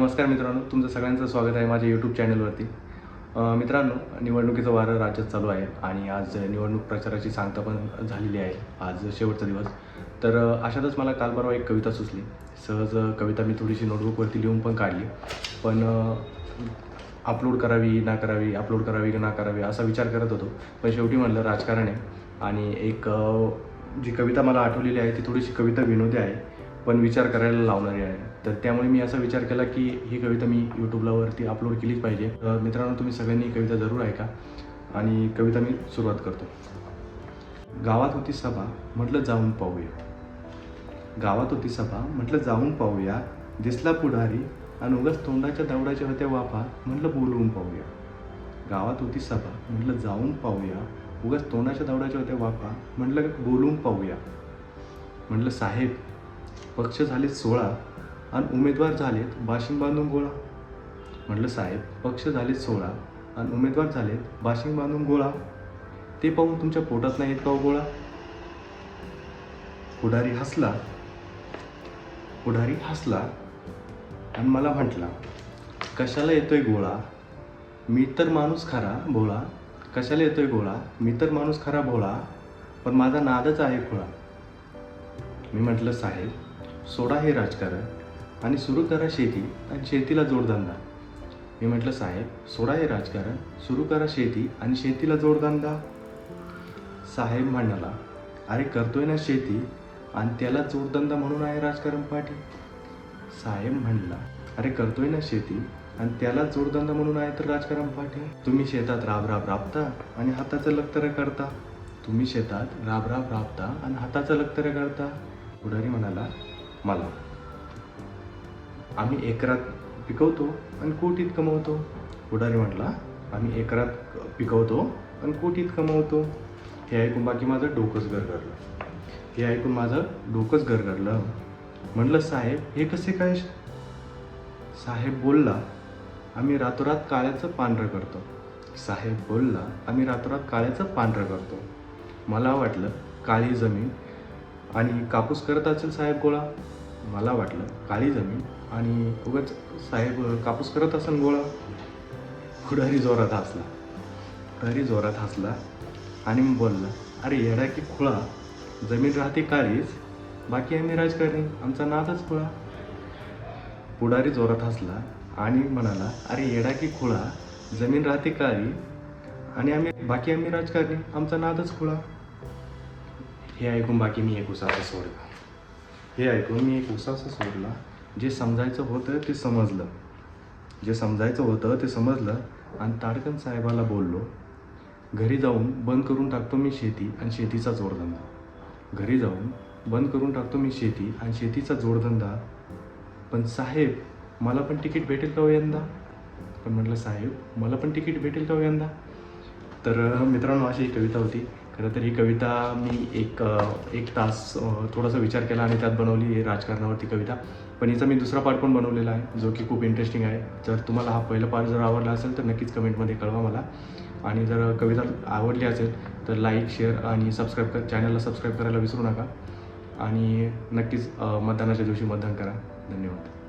नमस्कार मित्रांनो तुमचं सगळ्यांचं स्वागत आहे माझ्या यूट्यूब चॅनलवरती मित्रांनो निवडणुकीचं वारं राज्यात चालू आहे आणि आज निवडणूक प्रचाराची सांगता पण झालेली आहे. आज शेवटचा दिवस. तर अशातच मला काल परवा एक कविता सुचली. सहज कविता मी थोडीशी नोटबुकवरती लिहून पण काढली. पण अपलोड करावी ना करावी अपलोड करावी की ना करावी असा विचार करत होतो. पण शेवटी म्हणलं राजकारण आहे. आणि एक जी कविता मला आठवलेली आहे ती थोडीशी कविता विनोदी आहे. पण विचार करायला लावणारी आहे. तर त्यामुळे मी असा विचार केला की ही कविता मी यूट्यूबलावरती अपलोड केलीच पाहिजे. मित्रांनो तुम्ही सगळ्यांनी ही कविता जरूर ऐका आणि कविता मी सुरुवात करतो. गावात होती सभा म्हटलं जाऊन पाहूया. गावात होती सभा म्हटलं जाऊन पाहूया. दिसला पुढारी आणि उगाच तोंडाच्या दवडाच्या होत्या वाफा म्हटलं बोलवून पाहूया. गावात होती सभा म्हटलं जाऊन पाहूया. उगाच तोंडाच्या दवडाच्या होत्या वाफा म्हटलं बोलवून पाहूया. म्हटलं साहेब पक्ष झाले सोळा आणि उमेदवार झालेत बाशिंग बांधून गोळा. म्हटलं साहेब पक्ष झालेत सोळा आणि उमेदवार झालेत बाशिंग बांधून गोळा. ते पाहून तुमच्या पोटात नाही येत का हो गोळा? पुढारी हसला. पुढारी हसला आणि मला म्हटला कशाला येतोय गोळा? मी तर माणूस खरा भोळा. कशाला येतोय गोळा? मी तर माणूस खरा भोळा. पण माझा नादच आहे खुळा. मी म्हटलं साहेब सोडा हे राजकारण. आणि सुरू करा शेती आणि शेतीला जोडधंदा. मी म्हटलं साहेब सोडा हे राजकारण. सुरू करा शेती आणि शेतीला जोडधंदा. साहेब म्हणाला अरे करतोय ना शेती आणि त्याला जोडधंदा म्हणून आहे राजकारण पाठी. साहेब म्हणला अरे करतोय ना शेती आणि त्याला जोडधंदा म्हणून आहे तर राजकारण पाठी. तुम्ही शेतात राब राब राबता आणि हाताचं लक्तर करता तुम्ही शेतात राब राब राबता आणि हाताचं लक्तर करता पुढारी म्हणाला मला आम्ही एकरात पिकवतो आणि कोटीत कमवतो. पुढारी म्हटला आम्ही एकरात पिकवतो आणि कोटीत कमवतो. हे ऐकून बाकी माझं डोकंच गरगरलं. हे ऐकून माझं डोकंच गरगरलं. म्हटलं साहेब हे कसे काय? साहेब बोलला आम्ही रातोरात काळ्याचं पांढरं करतो. साहेब बोलला आम्ही रातोरात काळ्याचं पांढरं करतो. मला वाटलं काळी जमीन आणि कापूस करत असेल साहेब गोळा. मला वाटलं काळी जमीन आणि उगाच साहेब कापूस करत असेल गोळा. पुढारी जोरात हसला. पुढारी जोरात हसला आणि मग बोलला अरे येडा की खुळा. जमीन राहते काळीच. बाकी आम्ही राजकारणी. आमचा नादच खुळा. पुढारी जोरात हसला आणि म्हणाला अरे येडा की खुळा. जमीन राहते काळी. आणि आम्ही बाकी आम्ही राजकारणी. आमचा नादच खुळा. हे ऐकून बाकी मी एक उसासा सोडला हे ऐकून मी एक उसासा सोडला जे समजायचं होतं ते समजलं. जे समजायचं होतं ते समजलं आणि ताडकन साहेबाला बोललो घरी जाऊन बंद करून टाकतो मी शेती आणि शेतीचा जोडधंदा. घरी जाऊन बंद करून टाकतो मी शेती आणि शेतीचा जोडधंदा. पण साहेब मला पण तिकीट भेटेल का हो यंदा? पण म्हटलं साहेब मला पण तिकीट भेटेल का हो यंदा? तर मित्रांनो अशी कविता होती. खरं तर ही कविता मी एक एक तास थोडासा विचार केला आणि त्यात बनवली आहे राजकारणावरती कविता. पण हिचा मी दुसरा पार्ट पण बनवलेला आहे जो की खूप इंटरेस्टिंग आहे. जर तुम्हाला हा पहिला पार्ट जर आवडला असेल तर नक्कीच कमेंटमध्ये कळवा मला. आणि जर कविता आवडली असेल तर लाईक शेअर आणि सबस्क्राईब कर चॅनलला सबस्क्राईब करायला विसरू नका. आणि नक्कीच मतदानाच्या दिवशी मतदान करा. धन्यवाद.